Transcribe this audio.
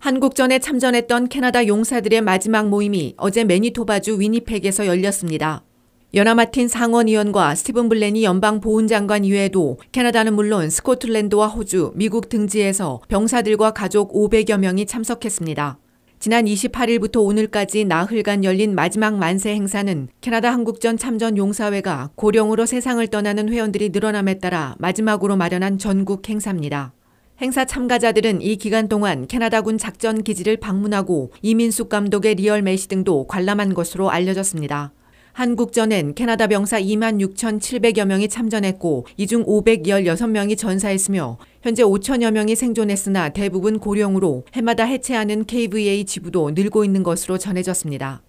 한국전에 참전했던 캐나다 용사들의 마지막 모임이 어제 매니토바주 위니펙에서 열렸습니다. 연하 마틴 상원의원과 스티븐 블렌이 연방 보훈장관 이외에도 캐나다는 물론 스코틀랜드와 호주, 미국 등지에서 병사들과 가족 500여 명이 참석했습니다. 지난 28일부터 오늘까지 나흘간 열린 마지막 만세 행사는 캐나다 한국전 참전 용사회가 고령으로 세상을 떠나는 회원들이 늘어남에 따라 마지막으로 마련한 전국 행사입니다. 행사 참가자들은 이 기간 동안 캐나다군 작전 기지를 방문하고 이민숙 감독의 리얼 메시 등도 관람한 것으로 알려졌습니다. 한국전엔 캐나다 병사 2만 6,700여 명이 참전했고 이 중 516명이 전사했으며 현재 5천여 명이 생존했으나 대부분 고령으로 해마다 해체하는 KVA 지부도 늘고 있는 것으로 전해졌습니다.